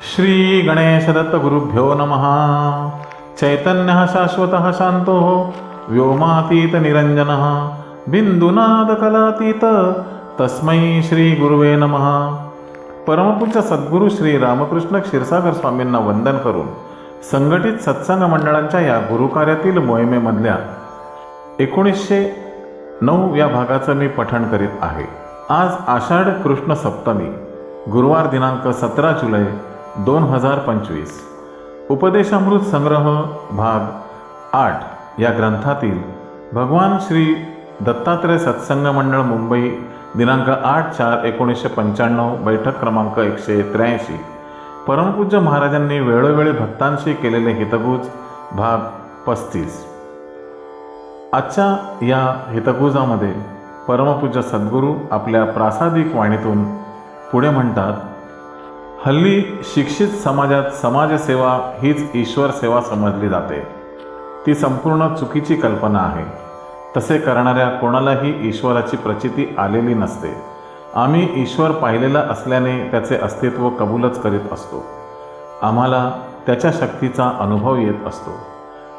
श्री गणेशदत्त गुरुभ्यो नमः। चैतन्यः शाश्वतः शान्तो व्योमातीत निरञ्जनः बिन्दुनादकलातीत तस्मै श्री गुरुवे नमः। परमपूज्य सद्गुरू श्री रामकृष्ण क्षीरसागर स्वामींना वंदन करून संघटित सत्संग मंडळांच्या या गुरुकार्यातील मोहिमेमधल्या एकोणीसशे नऊ या भागाचं मी पठण करीत आहे. आज आषाढ कृष्ण सप्तमी गुरुवार दिनांक सतरा जुलै दोन हजार पंचवीस. उपदेशामृत संग्रह भाग आठ या ग्रंथातील भगवान श्री दत्तात्रय सत्संग मंडळ मुंबई दिनांक आठ चार एकोणीसशे पंच्याण्णव बैठक क्रमांक एकशे त्र्याऐंशी. परमपूज्य महाराजांनी वेळोवेळी भक्तांशी केलेले हितगुज भाग पस्तीस. आजच्या या हितगुजामध्ये परमपूज्य सद्गुरू आपल्या प्रासादिक वाणीतून पुढे म्हणतात हल्ली शिक्षित समाजात समाजसेवा हीच ईश्वर सेवा समजली जाते. ती संपूर्ण चुकीची कल्पना आहे. तसे करणाऱ्या कोणालाही ईश्वराची प्रचिती आलेली नसते. आम्ही ईश्वर पाहिलेला असल्याने त्याचे अस्तित्व कबूलच करीत असतो. आम्हाला त्याच्या शक्तीचा अनुभव येत असतो.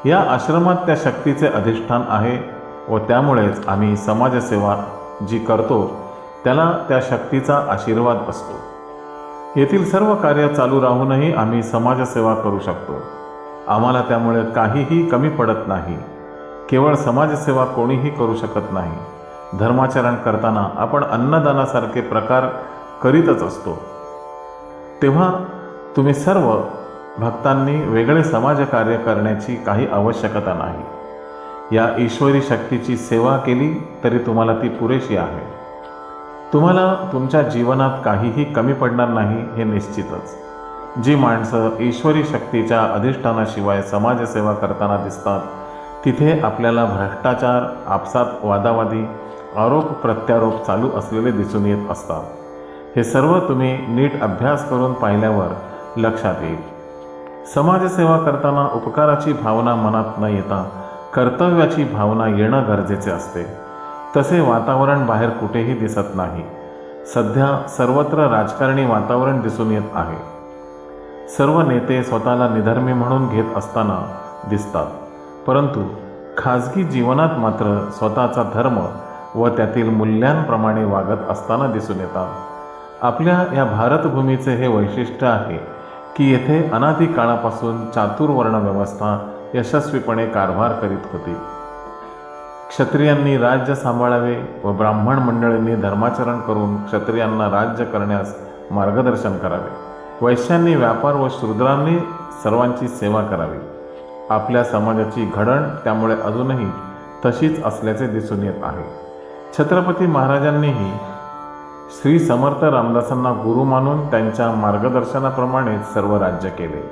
या आश्रमात त्या शक्तीचे अधिष्ठान आहे व त्यामुळेच आम्ही समाजसेवा जी करतो त्याला त्या शक्तीचा आशीर्वाद असतो. येथील सर्व कार्य चालू राहूनही आम्ही समाजसेवा करू शकतो. आम्हाला त्यामुळे काहीही कमी पडत नाही. केवळ समाजसेवा कोणीही करू शकत नाही. धर्माचरण करताना आपण अन्नदानासारखे प्रकार करीतच असतो. तेव्हा तुम्ही सर्व भक्तांनी वेगळे समाजकार्य करण्याची काही आवश्यकता नाही. या ईश्वरी शक्तीची सेवा केली तरी तुम्हाला ती पुरेशी आहे. तुम्हाला तुमच्या जीवनात काहीही कमी पडणार नाही हे निश्चितच. जी माणसं ईश्वरी शक्तीच्या अधिष्ठानाशिवाय समाजसेवा करताना दिसतात तिथे आपल्याला भ्रष्टाचार आपसात वादावादी आरोप प्रत्यारोप चालू असलेले दिसून येत असतात. हे सर्व तुम्ही नीट अभ्यास करून पाहिल्यावर लक्षात येईल. समाजसेवा करताना उपकाराची भावना मनात न येता कर्तव्याची भावना येणं गरजेचे असते. तसे वातावरण बाहेर कुठेही दिसत नाही. सध्या सर्वत्र राजकारणी वातावरण दिसून येत आहे. सर्व नेते स्वतःला निधर्मी म्हणून घेत असताना दिसतात. परंतु खाजगी जीवनात मात्र स्वतःचा धर्म व त्यातील मूल्यांप्रमाणे वागत असताना दिसून येतात. आपल्या या भारतभूमीचे हे वैशिष्ट्य आहे की येथे अनादी काळापासून चातुर्वर्ण व्यवस्था यशस्वीपणे कारभार करीत होती. क्षत्रियांनी राज्य सांभाळावे व ब्राह्मण मंडळींनी धर्माचरण करून क्षत्रियांना राज्य करण्यास मार्गदर्शन करावे. वैश्यांनी व्यापार व शूद्रांनी सर्वांची सेवा करावी. आपल्या समाजाची घडण त्यामुळे अजूनही तशीच असल्याचे दिसून येत आहे. छत्रपती महाराजांनीही श्री समर्थ रामदासांना गुरु मानून त्यांच्या मार्गदर्शनाप्रमाणे सर्व राज्य केले.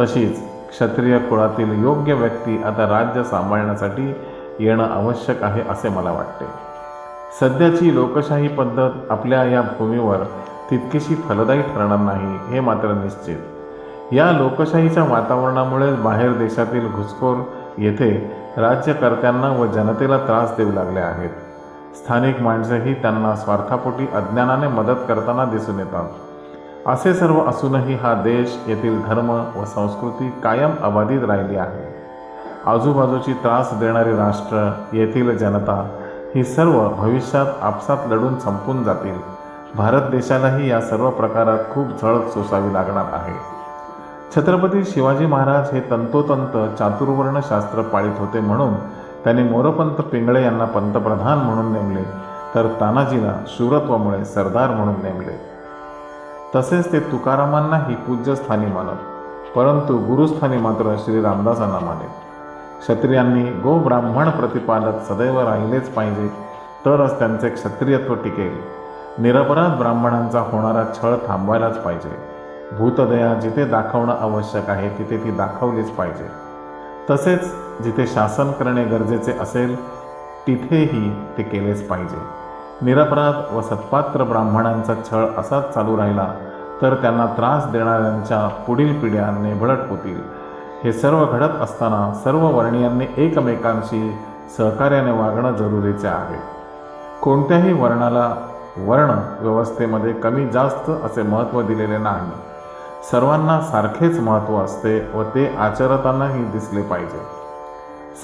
तशीच क्षत्रिय कुळातील योग्य व्यक्ती आता राज्य सांभाळण्यासाठी येणं आवश्यक आहे असे मला वाटते. सध्याची लोकशाही पद्धत आपल्या या भूमीवर तितकीशी फलदायी ठरणार नाही हे मात्र निश्चित. या लोकशाहीच्या वातावरणामुळे बाहेर देशातील घुसखोर येथे राज्यकर्त्यांना व जनतेला त्रास देऊ लागले आहेत. स्थानिक माणसेही त्यांना स्वार्थापोटी अज्ञानाने मदत करताना दिसून येतात. असे सर्व असूनही हा देश येथील धर्म व संस्कृती कायम अबाधित राहिली आहे. आजूबाजूची त्रास देणारी राष्ट्र येथील जनता ही सर्व भविष्यात आपसात लढून संपून जातील. भारत देशालाही या सर्व प्रकारात खूप झळक सोसावी लागणार आहे. छत्रपती शिवाजी महाराज हे तंतोतंत चातुर्वर्ण शास्त्र पाळीत होते म्हणून त्यांनी मोरपंत पिंगळे यांना पंतप्रधान म्हणून नेमले तर तानाजीला शूरत्वामुळे सरदार म्हणून नेमले. तसेच ते तुकारामांनाही पूज्यस्थानी मानत परंतु गुरुस्थानी मात्र श्री रामदासांना मानेत क्षत्रियांनी गो ब्राह्मण प्रतिपादक सदैव राहिलेच पाहिजे तरच त्यांचे क्षत्रियत्व टिकेल. निरपराध ब्राह्मणांचा होणारा छळ थांबवायलाच पाहिजे. भूतदया जिथे दाखवणं आवश्यक आहे तिथे ती दाखवलीच पाहिजे. तसेच जिथे शासन करणे गरजेचे असेल तिथेही ते केलेच पाहिजे. निरपराध व सत्पात्र ब्राह्मणांचा छळ असाच चालू राहिला तर त्यांना त्रास देणाऱ्यांच्या पुढील पिढ्या नेभळट होतील. हे सर्व घडत असताना सर्व वर्णीयांनी एकमेकांशी सहकार्याने वागणं जरुरीचे आहे. कोणत्याही वर्णाला वर्ण व्यवस्थेमध्ये कमी जास्त असे महत्त्व दिलेले नाही. सर्वांना सारखेच महत्त्व असते व ते आचरतानाही दिसले पाहिजे.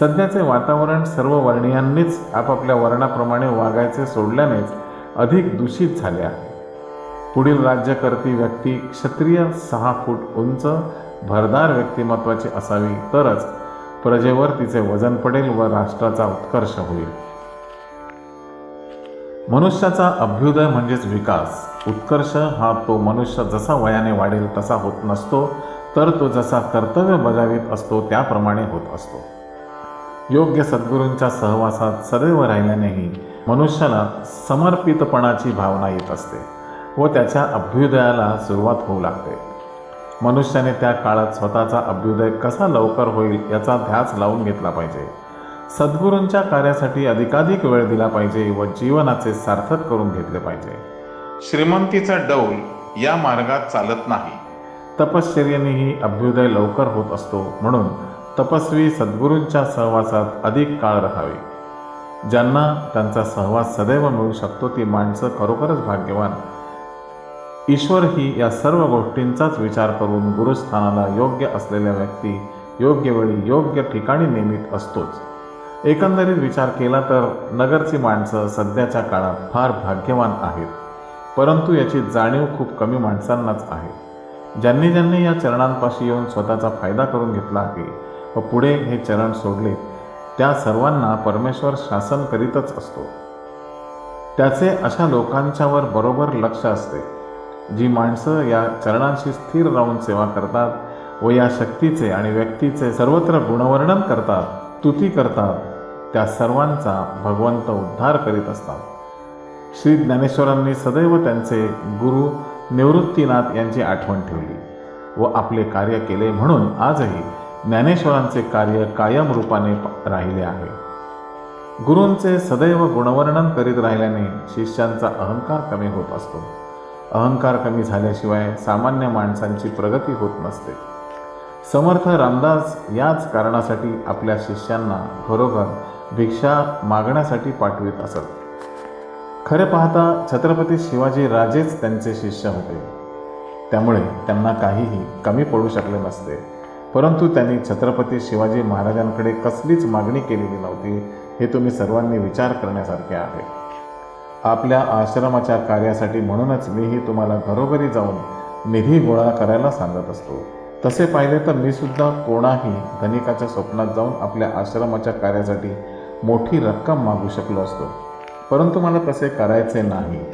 सध्याचे वातावरण सर्व वर्णीयांनीच आपापल्या वर्णाप्रमाणे वागायचे सोडल्यानेच अधिक दूषित झाले आहे. पुढील राज्यकर्ती व्यक्ती क्षत्रिय सहा फूट उंच भरदार व्यक्तिमत्वाची असावी तरच प्रजेवर तिचे वजन पडेल व राष्ट्राचा उत्कर्ष होईल. मनुष्याचा अभ्युदय म्हणजेच विकास. उत्कर्ष हा तो मनुष्य जसा वयाने वाढेल तसा होत नसतो तर तो जसा कर्तव्य बजावित असतो त्याप्रमाणे होत असतो. योग्य सद्गुरूंच्या सहवासात सदैव राहिल्यानेही मनुष्याला समर्पितपणाची भावना येत असते व त्याच्या अभ्युदयाला सुरुवात होऊ लागते. मनुष्याने त्या काळात स्वतःचा अभ्युदय कसा लवकर होईल याचा ध्यास लावून घेतला पाहिजे. सद्गुरूंच्या कार्यासाठी अधिकाधिक वेळ दिला पाहिजे व जीवनाचे सार्थक करून घेतले पाहिजे. श्रीमंतीचा डौल या मार्गात चालत नाही. तपश्चर्येनेही अभ्युदय लवकर होत असतो म्हणून तपस्वी सद्गुरूंच्या सहवासात अधिक काळ राहावे. ज्यांना त्यांचा सहवास सदैव मिळू शकतो ती माणसं खरोखरच भाग्यवान ईश्वरही या सर्व गोष्टींचाच विचार करून गुरुस्थानाला योग्य असलेल्या व्यक्ती योग्य वेळी योग्य ठिकाणी नेमित असतोच. एकंदरीत विचार केला तर नगरची माणसं सध्याच्या काळात फार भाग्यवान आहेत. परंतु याची जाणीव खूप कमी माणसांनाच आहे. ज्यांनी ज्यांनी या चरणांपाशी येऊन स्वतःचा फायदा करून घेतला आहे व पुढे हे चरण सोडले त्या सर्वांना परमेश्वर शासन करीतच असतो. त्याचे अशा लोकांच्यावर बरोबर लक्ष असते. जी माणसं या चरणांशी स्थिर राहून सेवा करतात व या शक्तीचे आणि व्यक्तीचे सर्वत्र गुणवर्णन करतात तुती करतात त्या सर्वांचा भगवंत उद्धार करीत असतात. श्री ज्ञानेश्वरांनी सदैव त्यांचे गुरु निवृत्तीनाथ यांची आठवण ठेवली व आपले कार्य केले म्हणून आजही ज्ञानेश्वरांचे कार्य कायम रूपाने राहिले आहे. गुरूंचे सदैव गुणवर्णन करीत राहिल्याने शिष्यांचा अहंकार कमी होत असतो. अहंकार कमी झाल्याशिवाय सामान्य माणसांची प्रगती होत नसते. समर्थ रामदास याच कारणासाठी आपल्या शिष्यांना घरोघर भिक्षा मागण्यासाठी पाठवित असत. खरे पाहता छत्रपती शिवाजी राजेच त्यांचे शिष्य होते. त्यामुळे त्यांना काहीही कमी पडू शकले नसते. परंतु त्यांनी छत्रपती शिवाजी महाराजांकडे कसलीच मागणी केलेली नव्हती हे तुम्ही सर्वांनी विचार करण्यासारखे आहे. आपल्या आश्रमाच्या कार्यासाठी म्हणूनच मीही तुम्हाला घरोघरी जाऊन निधी गोळा करायला सांगत असतो. तसे पाहिले तर मी सुद्धा कोणाही धनिकाच्या स्वप्नात जाऊन आपल्या आश्रमाच्या कार्यासाठी मोठी रक्कम मागू शकलो असतो. परंतु मला तसे करायचे नाही.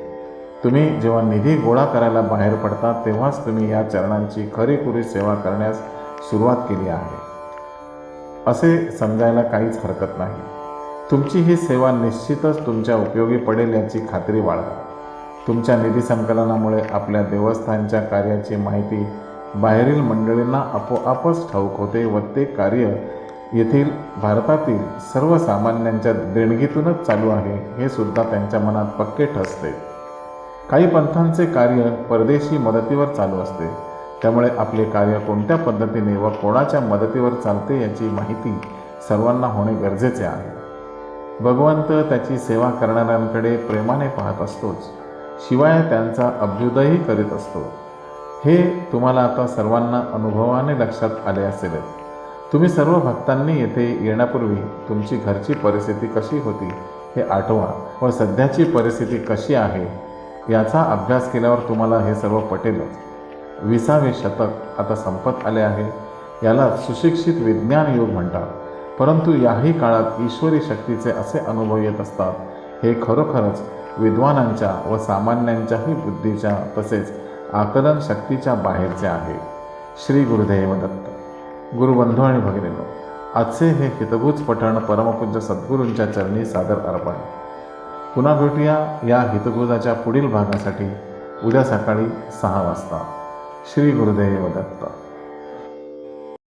तुम्ही जेव्हा निधी गोळा करायला बाहेर पडता तेव्हाच तुम्ही या चरणांची खरीखुरी सेवा करण्यास सुरुवात केली आहे. असे समजायला काहीच हरकत नाही. तुमची ही सेवा निश्चितच तुमच्या उपयोगी पडेल याची खात्री बाळगा. तुमच्या निधी संकलनामुळे आपल्या देवस्थानच्या कार्याची माहिती बाहेरील मंडळींना आपोआपच ठाऊक होते व ते कार्य येथील भारतातील सर्वसामान्यांच्या देणगीतूनच चालू आहे हे सुद्धा त्यांच्या मनात पक्के ठसते. काही पंथांचे कार्य परदेशी मदतीवर चालू असते. त्यामुळे आपले कार्य कोणत्या पद्धतीने व कोणाच्या मदतीवर चालते याची माहिती सर्वांना होणे गरजेचे आहे. भगवंत त्याची सेवा करणाऱ्यांकडे प्रेमाने पाहत असतोच. शिवाय त्यांचा अभ्युदयही करीत असतो. हे तुम्हाला आता सर्वांना अनुभवाने लक्षात आले असेलच तुम्ही सर्व भक्तांनी येथे येण्यापूर्वी तुमची घरची परिस्थिती कशी होती हे आठवा व सध्याची परिस्थिती कशी आहे याचा अभ्यास केल्यावर तुम्हाला हे सर्व पटेलच. विसावे शतक आता संपत आले आहे. याला सुशिक्षित विज्ञान योग म्हणतात. परंतु याही काळात ईश्वरी शक्तीचे असे अनुभव येत असतात. हे खरोखरच विद्वानांच्या व सामान्यांच्याही बुद्धीच्या तसेच आकलन शक्तीच्या बाहेरचे आहे. श्री गुरुदेव दत्त. गुरुबंधू आणि भगिनीनो आजचे हे हितभूज पठण परमपूज्य सद्गुरूंच्या चरणी सादर अर्पण. पुन्हा भेटूया या हितभुजाच्या पुढील भागासाठी. उद्या सकाळी सहा वाजता. श्री गुरुदेव दत्त.